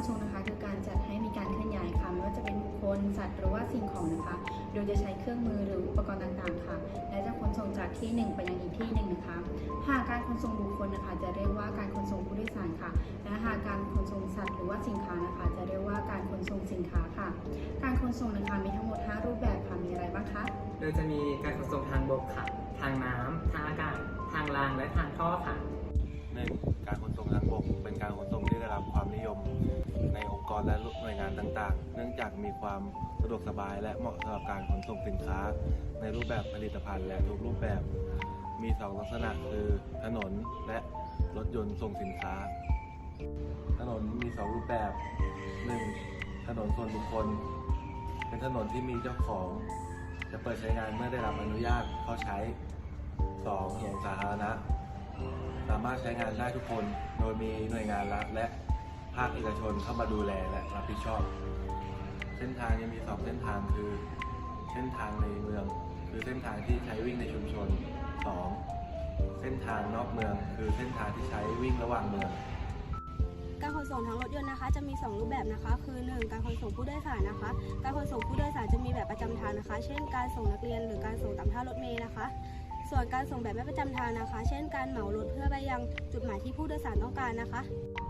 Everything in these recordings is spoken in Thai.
การงนะคะ คือการจัดให้มีการเคลื่อนย้ายค่ะไม่ว่าจะเป็นบุคคลสัตว์หรือว่าสิ่งของนะคะ โดยจะใช้เครื่องมือหรืออุปกรณ์ต่างๆค่ะ และจะขนส่งจากที่หนึ่งไปยังอีกที่หนึ่งนะคะ หากการขนส่งบุคคลนะคะ จะเรียกว่าการขนส่งผู้โดยสารค่ะ และหากการขนส่งสัตว์หรือว่าสินค้านะคะ จะเรียกว่าการขนส่งสินค้าค่ะ การขนส่งนะคะมีทั้งหมด 5 รูปแบบค่ะ มีอะไรบ้างคะ โดยจะมีการขนส่งทางบกค่ะ ทางน้ำทางอากาศ ทางราง และทางท่อค่ะ หนึ่งการขนส่งทางบกเป็นการขนส่งที่ได้รับความนิยมในองค์กรและหน่วยงานต่างๆ เนื่องจากมีความสะดวกสบาย และเหมาะสำหรับการขนส่งสินค้า ในรูปแบบผลิตภัณฑ์และทุกรูปแบบ มีสองลักษณะคือถนนและรถยนต์ส่งสินค้า ถนนมีสองรูปแบบ 1. ถนนส่วนบุคคล เป็นถนนที่มีเจ้าของ จะเปิดใช้งานเมื่อได้รับอนุญาตเข้าใช้ 2. ถนนสาธารณะ สามารถใช้งานได้ทุกคน โดยมีหน่วยงานรัฐและภาคเอกชนเข้ามาดูแลและรับผิดชอบ เส้นทางยังมีสองเส้นทางคือ เส้นทางในเมือง คือเส้นทางที่ใช้วิ่งในชุมชน 2. เส้นทางนอกเมือง คือเส้นทางที่ใช้วิ่งระหว่างเมืองการขนส่งทางรถยนต์นะคะ จะมี 2 รูปแบบนะคะ คือ 1 การขนส่งผู้โดยสารนะคะ การขนส่งผู้โดยสารจะมีแบบประจำทางนะคะ เช่น การส่งนักเรียนหรือการส่งตามท่ารถเมล์นะคะ ส่วนการส่งแบบไม่ประจำทางนะคะ เช่นการเหมารถเพื่อไปยังจุดหมายที่ผู้โดยสารต้องการนะคะ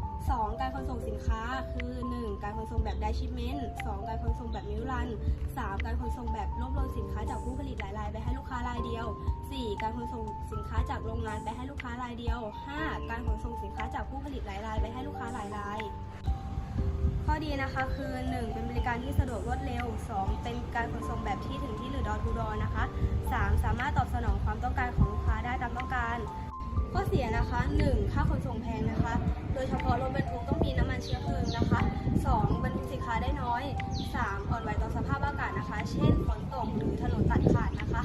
2. การขนส่งสินค้าคือ 1. การขนส่งแบบไดชิเมนต์ 2. การขนส่งแบบมิวรัน 3. การขนส่งแบบรวบรวมสินค้าจากผู้ผลิตหลายรายไปให้ลูกค้ารายเดียว 4. การขนส่งสินค้าจากโรงงานไปให้ลูกค้ารายเดียว 5. การขนส่งสินค้าจากผู้ผลิตหลายรายไปให้ลูกค้าหลายราย ข้อดีนะคะคือ 1. เป็นบริการที่สะดวกรวดเร็ว 2. เป็นการขนส่งแบบที่ถึงที่หรือดอทูดอนะคะ 3. สามารถตอบสนองความต้องการของลูกค้าได้ตามต้องการ ข้อเสียนะคะ 1. ค่าขนส่งแพงนะคะ โดยเฉพาะรถบรรทุกต้องมีน้ำมันเชื้อเพลิงนะคะ 2. บรรทุกสินค้าได้น้อย 3. อ่อนไหวต่อสภาพอากาศนะคะ เช่นฝนตกหรือถนนตัดขาดนะคะ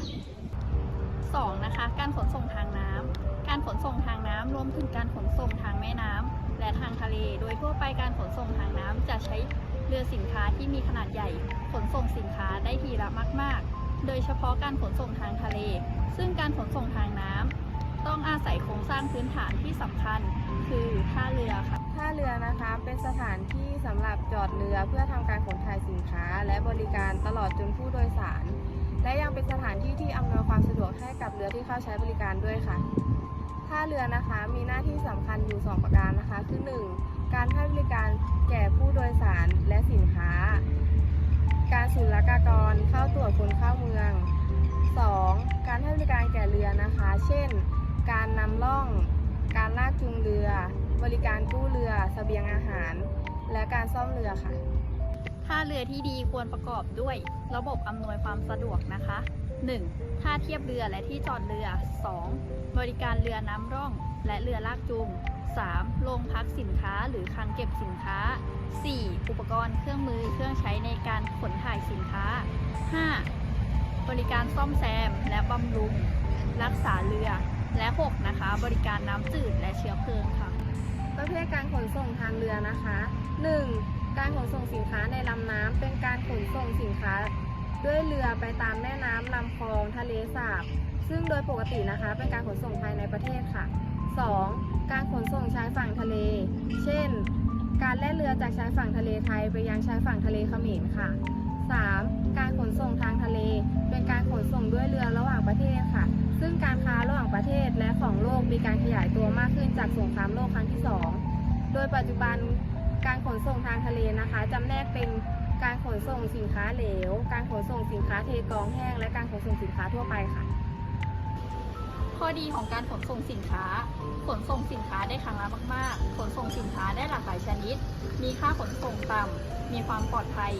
2. นะคะ การขนส่งทางน้ำการขนส่งทางน้ำรวมถึงการขนส่งทางแม่น้ำ และทางทะเล โดยทั่วไปการขนส่งทางน้ำจะใช้เรือสินค้าที่มีขนาดใหญ่ ขนส่งสินค้าได้ทีละมาก ๆ โดยเฉพาะการขนส่งทางทะเล ซึ่งการขนส่งทางน้ำต้องอาศัยโครงสร้างพื้นฐานที่สำคัญ คือท่าเรือค่ะท่าเรือนะคะเป็นสถานที่สำหรับจอดเรือเพื่อทำการขนถ่ายสินค้า และบริการตลอดจนผู้โดยสาร และยังเป็นสถานที่ที่อำนวยความสะดวกให้กับเรือที่เข้าใช้บริการด้วยค่ะ ท่าเรือนะคะมีหน้าที่สำคัญอยู่ 2 ประการนะคะ คือ 1. การให้บริการแก่ผู้โดยสารและสินค้า การศุลกากรเข้าตรวจคนเข้าเมือง 2. การให้บริการแก่เรือนะคะ เช่น การนำล่อง การลากจูงเรือ บริการกู้เรือเสบียงอาหาร และการซ่อมเรือค่ะท่าเรือที่ดีควรประกอบด้วยระบบอำนวยความสะดวกนะคะ 1. ท่าเทียบเรือและที่จอดเรือ 2. บริการเรือน้ำร่อง และเรือลากจูง 3. โรงพักสินค้าหรือคลังเก็บสินค้า 4. อุปกรณ์เครื่องมือเครื่องใช้ในการขนถ่ายสินค้า 5. บริการซ่อมแซมและบำรุง รักษาเรือ และ 6. นะคะ บริการน้ำจืดและเชื้อเพลิงค่ะ ประเภทการขนส่งทางเรือนะคะ 1. การขนส่งสินค้าในลำน้ำเป็นการขนส่งสินค้า ด้วยเรือไปตามแม่น้ำลำคลองทะเลสาบ ซึ่งโดยปกตินะคะเป็นการขนส่งภายในประเทศค่ะ 2. การขนส่งชายฝั่งทะเล เช่น การแล่นเรือจากชายฝั่งทะเลไทยไปยังชายฝั่งทะเลเขมรค่ะ 3. การขนส่งทางทะเล เป็นการขนส่งด้วยเรือระหว่างประเทศค่ะ ซึ่งการค้าระหว่างประเทศและของโลกมีการขยายตัวมากขึ้นจากสงครามโลกครั้งที่ 2 โดยปัจจุบันการขนส่งทางทะเลนะคะจำแนกเป็น การขนส่งสินค้าเหลว การขนส่งสินค้าเทกองแห้ง และการขนส่งสินค้าทั่วไปค่ะ ข้อดีของการขนส่งสินค้า ขนส่งสินค้าได้ครั้งละมาก ๆ ขนส่งสินค้าได้หลากหลายชนิด มีค่าขนส่งต่ำ มีความปลอดภัย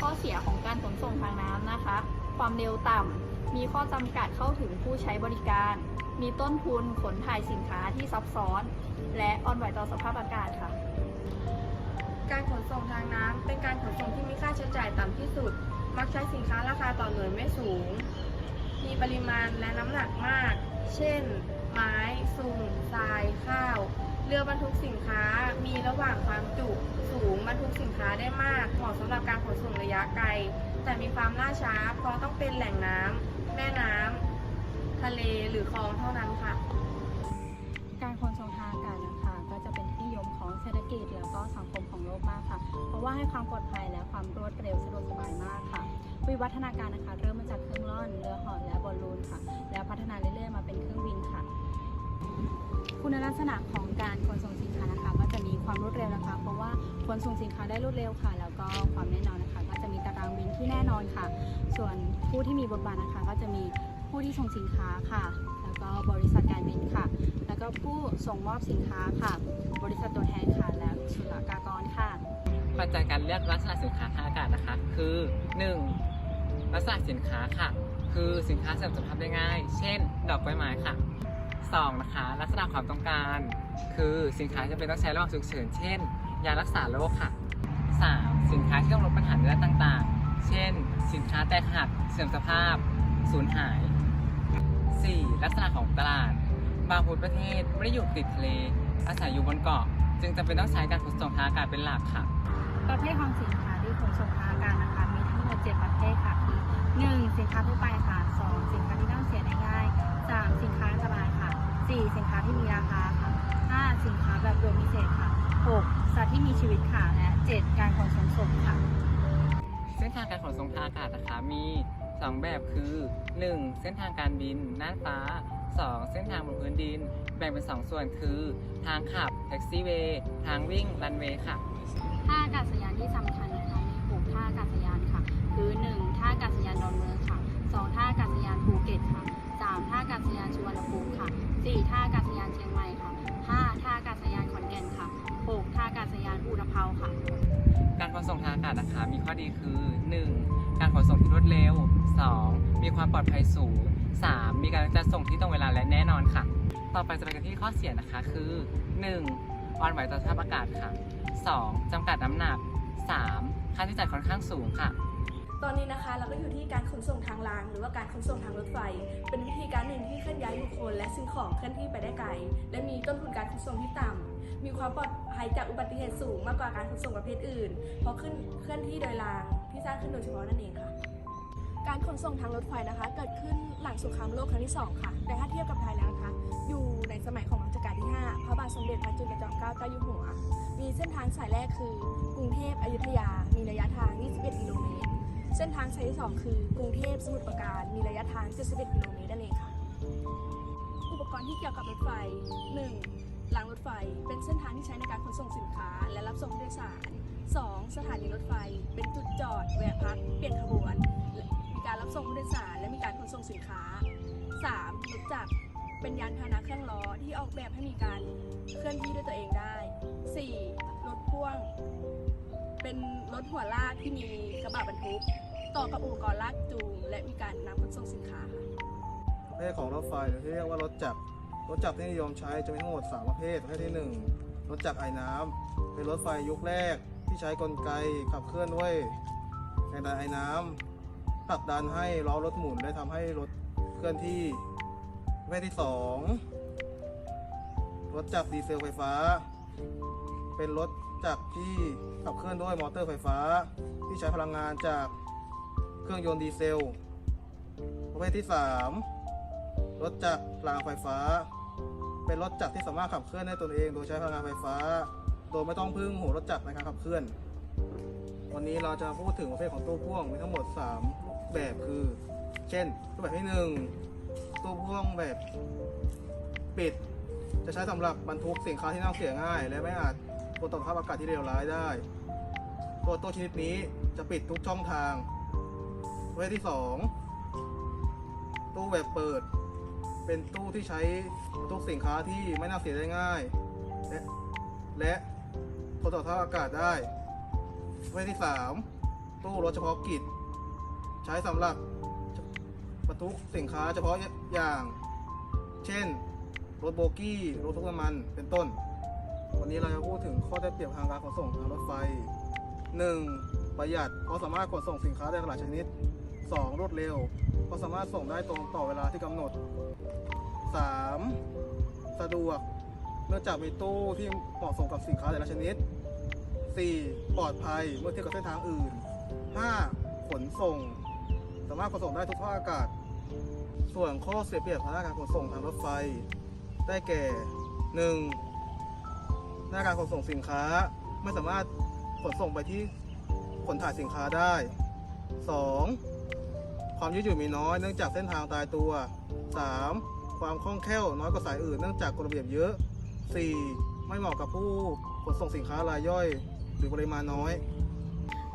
ข้อเสียของการขนส่งทางน้ำนะคะ ความเร็วต่ำ มีข้อจำกัดเข้าถึงผู้ใช้บริการ มีต้นทุนขนถ่ายสินค้าที่ซับซ้อน และอ่อนไหวต่อสภาพอากาศค่ะ การขนส่งทางน้ำเป็นการขนส่งที่มีค่าใช้จ่ายต่ำที่สุด มักใช้สินค้าราคาต่อหน่วยไม่สูง มีปริมาณและน้ำหนักมาก เช่น ไม้ซุงทราย ข้าว เรือบรรทุกสินค้า มีระหว่างความจุสูงบรรทุกสินค้าได้มาก เหมาะสำหรับการขนส่งระยะไกล แต่มีความล่าช้า เพราะต้องเป็นแหล่งน้ำแม่น้ำทะเลหรือคลองเท่านั้นค่ะ ของโลกมากค่ะ เพราะว่าให้ความปลอดภัยและความรวดเร็วสะดวกสบายมากค่ะ วิวัฒนาการนะคะ เริ่มมาจากเครื่องร่อนเรือหอและบอลลูนค่ะ แล้วพัฒนาเรื่อยๆมาเป็นเครื่องบินค่ะ คุณลักษณะของการขนส่งสินค้านะคะ ก็จะมีความรวดเร็วนะคะ เพราะว่าขนส่งสินค้าได้รวดเร็วค่ะ แล้วก็ความแน่นอนนะคะ ก็จะมีตารางบินที่แน่นอนค่ะ ส่วนผู้ที่มีบทบาทนะคะ ก็จะมีผู้ที่ส่งสินค้าค่ะแล้วก็บริษัทการบินค่ะ แล้วก็ผู้ส่งมอบสินค้าค่ะ บริษัทตัวแทนค่ะ ศุลกากรค่ะปัจจัยการเลือกลักษณะสินค้าทางอากาศนะคะ คือ 1. ลักษณะสินค้าค่ะ คือสินค้าเสริมสุขภาพได้ง่าย เช่น ดอกไม้ไม้ค่ะ 2. นะคะลักษณะความต้องการ คือสินค้าจะเป็นต้องใช้ระหว่างฉุกเฉินเช่น ยารักษาโรคค่ะ 3. สินค้าที่ต้องลดปัญหาในด้านต่างๆ เช่น สินค้าแตกหักเสื่อมสภาพ สูญหาย 4. ลักษณะของตลาด บางภูมิประเทศไม่ได้อยู่ติดทะเลอาศัยอยู่บนเกาะ จึงจำเป็นต้องใช้การขนส่งทางอากาศเป็นหลักค่ะ ประเภทของสินค้าที่ขนส่งทางอากาศนะคะ มีทั้งหมด 7 ประเภทค่ะคือ 1. สินค้าทั่วไปค่ะ 2. สินค้าที่ไม่ต้องเสียได้ง่าย 3. สินค้าอันตรายค่ะ 4. สินค้าที่มีราคาค่ะ 5. สินค้าแบบรวมพิเศษค่ะ 6. สัตว์ที่มีชีวิตค่ะและ 7. การขนส่งส่งค่ะ เส้นทางการขนส่งทางอากาศนะคะมี 2 แบบคือ 1. เส้นทางการบินน่านฟ้า 2. เส้นทางบนพื้นดิน แบ่งเป็น 2 ส่วนคือ ทางขับแท็กซี่เวย์ทางวิ่งรันเวย์ค่ะ ท่าอากาศยานที่สำคัญนะคะมีหกท่าอากาศยานค่ะ คือ 1. ท่าอากาศยานดอนเมืองค่ะ 2. ท่าอากาศยานภูเก็ตค่ะ 3. ท่าอากาศยานสุวรรณภูมิค่ะ 4. ท่าอากาศยานเชียงใหม่ค่ะ 5. ท่าอากาศยานขอนแก่นค่ะ 6. ท่าอากาศยานอุตภเปาค่ะ การขนส่งทางอากาศนะคะมีข้อดีคือ 1. การขนส่งที่รวดเร็ว 2. มีความปลอดภัยสูง 3. มีการจัดส่งที่ตรงเวลาและแน่นอนค่ะ ต่อไปจะไปกันที่ข้อเสียนะคะคือ 1. อ่อนไหวต่อสภาพอากาศค่ะ 2. จำกัดน้ำหนัก 3. ค่าใช้จ่ายค่อนข้างสูงค่ะ ตอนนี้นะคะเราก็อยู่ที่การขนส่งทางราง หรือว่าการขนส่งทางรถไฟ เป็นวิธีการหนึ่งที่เคลื่อนย้ายบุคคลและสิ่งของเคลื่อนที่ไปได้ไกล และมีต้นทุนการขนส่งที่ต่ำมีความปลอดภัยจากอุบัติเหตุสูงมากกว่าการขนส่งประเภทอื่น เพราะขึ้นเคลื่อนที่โดยรางที่สร้างขึ้นโดยเฉพาะนั่นเองค่ะ การขนส่งทางรถไฟนะคะ เกิดขึ้นหลังสงครามโลกครั้งที่ 2 ค่ะ แต่ถ้าเทียบกับไทยแล้วนะคะ อยู่ในสมัยของรัชกาลที่ 5 พระบาทสมเด็จพระจุลจอมเกล้าเจ้าอยู่หัว มีเส้นทางสายแรกคือกรุงเทพอยุธยา มีระยะทาง 21 กิโลเมตร เส้นทางสายที่ 2 คือกรุงเทพสมุทรปราการ มีระยะทาง 71 กิโลเมตรนั่นเองค่ะ อุปกรณ์ที่เกี่ยวกับรถไฟ 1. รางรถไฟ เป็นเส้นทางที่ใช้ในการขนส่งสินค้า และรับส่งผู้โดยสาร 2. สถานีรถไฟ เป็นจุดจอดแวะพัก เปลี่ยนขบวน การรับส่งผู้โดยสาร และมีการขนส่งสินค้า 3. รถจักรเป็นยานพาหนะเครื่องล้อที่ออกแบบให้มีการเคลื่อนที่ด้วยตัวเองได้ 4. รถพ่วง เป็นรถหัวลากที่มีกระบะบรรทุก ต่อกับอุปกรณ์ลากจูง และมีการนำขนส่งสินค้าค่ะประเภทของรถไฟหรือที่เรียกว่ารถจักร รถจักรที่นิยมใช้จะมีทั้งหมด 3 ประเภท ประเภทที่ 1 รถจักรไอ้น้ำเป็นรถไฟยุคแรกที่ใช้กลไกขับเคลื่อนด้วยแรงดันไอ้น้ำ ผลักดันให้ล้อรถหมุนและทำให้รถเคลื่อนที่ประเภทที่2รถจักรดีเซลไฟฟ้า เป็นรถจักรที่ขับเคลื่อนด้วยมอเตอร์ไฟฟ้า ที่ใช้พลังงานจากเครื่องยนต์ดีเซล ประเภทที่ 3 รถจักรรางไฟฟ้า เป็นรถจักรที่สามารถขับเคลื่อนได้ตนเองโดยใช้พลังงานไฟฟ้า โดยไม่ต้องพึ่งหัวรถจักรในการขับเคลื่อน วันนี้เราจะพูดถึงประเภทของตู้พ่วงมีทั้งหมด 3 แบบคือ เช่น รูปแบบที่1ตู้พ่วงแบบปิด จะใช้สำหรับบรรทุกสินค้าที่น่าเสียง่าย และไม่อาจทนต่อสภาพอากาศที่เลวร้ายได้ ตัวตู้ชนิดนี้จะปิดทุกช่องทางประเภทที่ 2 ตู้แบบเปิด เป็นตู้ที่ใช้บรรทุกสินค้าที่ไม่น่าเสียได้ง่าย และและทนต่อสภาพอากาศได้ประเภทที่ 3 ตู้รถเฉพาะกิจ ใช้สำหรับบรรทุกสินค้าเฉพาะอย่าง เช่น รถโบกี้ รถทุกน้ำมัน เป็นต้น วันนี้เราจะพูดถึงข้อได้เปรียบทางการขนส่งทางรถไฟ 1. ประหยัด เพราะสามารถขนส่งสินค้าได้หลายชนิด 2. รวดเร็ว เพราะสามารถส่งได้ตรงต่อเวลาที่กำหนด 3. สะดวก เนื่องจากมีตู้ที่เหมาะสมกับสินค้าแต่ละชนิด 4. ปลอดภัยเมื่อเทียบกับเส้นทางอื่น 5. ขนส่ง สามารถขนส่งได้ทุกภาอากาศ ส่วนข้อเสียเปรียบทางด้านการขนส่งทางรถไฟ ได้แก่ 1. หน้าการขนส่งสินค้าไม่สามารถขนส่งไปที่ขนถ่ายสินค้าได้ 2. ความยืดหยุ่นมีน้อยเนื่องจากเส้นทางตายตัว 3. ความคล่องแคล่วน้อยกว่าสายอื่นเนื่องจากกฎระเบียบเยอะ 4. ไม่เหมาะกับผู้ขนส่งสินค้ารายย่อย หรือปริมาณน้อย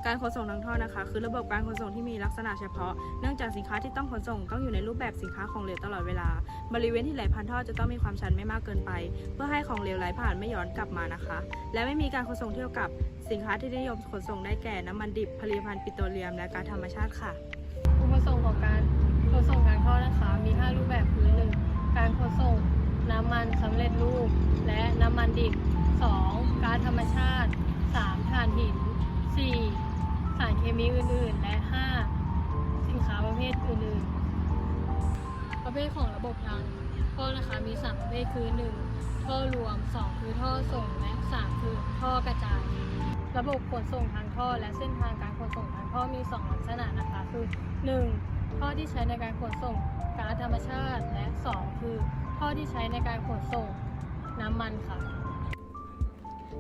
การขนส่งทางท่อนะคะ คือระบบการขนส่งที่มีลักษณะเฉพาะ เนื่องจากสินค้าที่ต้องขนส่งต้องอยู่ในรูปแบบสินค้าของเหลวตลอดเวลา บริเวณที่ไหลผ่านท่อจะต้องมีความชันไม่มากเกินไป เพื่อให้ของเหลวไหลผ่านไม่ย้อนกลับมานะคะ และไม่มีการขนส่งเที่ยวกับสินค้าที่นิยมขนส่งได้แก่น้ำมันดิบผลิตภัณฑ์ปิโตรเลียม และก๊าซธรรมชาติค่ะอุปสงค์ของการขนส่งทางท่อนะคะ มี 5 รูปแบบคือ 1. การขนส่งน้ำมันสำเร็จรูป และน้ำมันดิบ 2. ก๊าซธรรมชาติ 3. ถ่านหิน 4. สารเคมีอื่นๆ และ 5. สินค้าประเภทอื่นๆ ประเภทของระบบทางท่อนะคะมี 3 ประเภทคือ 1. ท่อรวม 2 คือท่อส่งและ3คือท่อกระจาย ระบบขนส่งทางท่อ และเส้นทางการขนส่งทางท่อมี 2 ลักษณะนะคะคือ 1. ท่อที่ใช้ในการขนส่งก๊าซธรรมชาติ และ 2 คือ ท่อที่ใช้ในการขนส่งน้ำมันค่ะ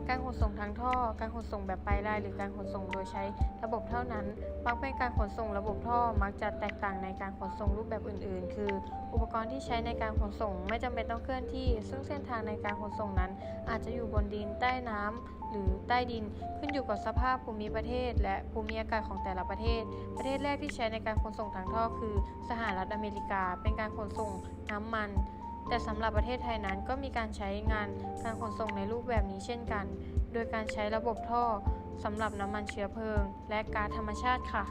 การขนส่งทางท่อ การขนส่งแบบปลายลาย หรือการขนส่งโดยใช้ระบบเท่านั้น มักเป็นการขนส่งระบบท่อ มักจะแตกต่างในการขนส่งรูปแบบอื่น ๆ คือ อุปกรณ์ที่ใช้ในการขนส่งไม่จำเป็นต้องเคลื่อนที่ ซึ่งเส้นทางในการขนส่งนั้น อาจจะอยู่บนดิน ใต้น้ำหรือใต้ดิน ขึ้นอยู่กับสภาพภูมิประเทศ และภูมิอากาศของแต่ละประเทศ ประเทศแรกที่ใช้ในการขนส่งทางท่อ คือ สหรัฐอเมริกา เป็นการขนส่งน้ำมัน แต่สำหรับประเทศไทยนั้นก็มีการใช้งานการขนส่งในรูปแบบนี้เช่นกัน โดยการใช้ระบบท่อสำหรับน้ำมันเชื้อเพลิง และก๊าซธรรมชาติค่ะ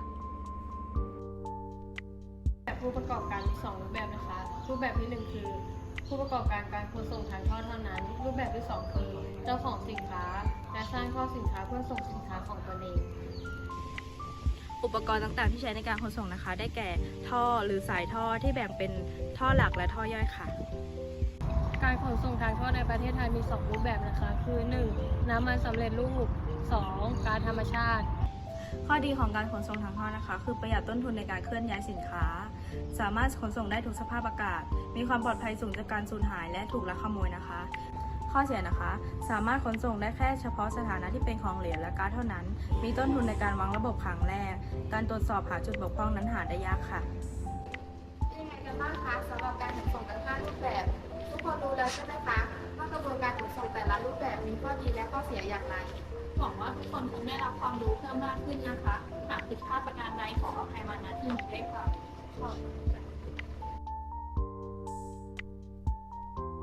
แบบผู้ประกอบการมีสองรูปแบบนะคะ รูปแบบที่หนึ่งคือ ผู้ประกอบการการขนส่งทางท่อเท่านั้น รูปแบบที่สองคือเจ้าของสินค้า และสร้างท่อสินค้าเพื่อส่งสินค้าของตนเอง อุปกรณ์ต่างๆ ที่ใช้ในการขนส่งนะคะ ได้แก่ท่อหรือสายท่อที่แบ่งเป็นท่อหลักและท่อย่อยค่ะ การขนส่งทางท่อในประเทศไทยมี 2 รูปแบบนะคะ คือ 1. น้ำมันสำเร็จรูป 2. ก๊าซธรรมชาติ ข้อดีของการขนส่งทางท่อนะคะ คือประหยัดต้นทุนในการเคลื่อนย้ายสินค้า สามารถขนส่งได้ทุกสภาพอากาศ มีความปลอดภัยสูงจากการสูญหายและถูกลักขโมยนะคะ ข้อเสียนะคะ สามารถขนส่งได้แค่เฉพาะสถานะที่เป็นของเหลวและก๊าซเท่านั้น มีต้นทุนในการวางระบบครั้งแรก การตรวจสอบหาจุดบกพร่องนั้นหาได้ยากค่ะเป็นยังไงกันบ้างคะสำหรับการขนส่งทั้ง5รูปแบบ ทุกคนรู้แล้วใช่ไหมคะว่ากระบวนการขนส่งแต่ละรูปแบบมีข้อดีและข้อเสียอย่างไรหวังว่าทุกคนคงได้รับความรู้เพิ่มมากขึ้นนะคะ หากผิดพลาดประการใดขออภัยมาณที่นี้ด้วยค่ะขอบคุณค่ะ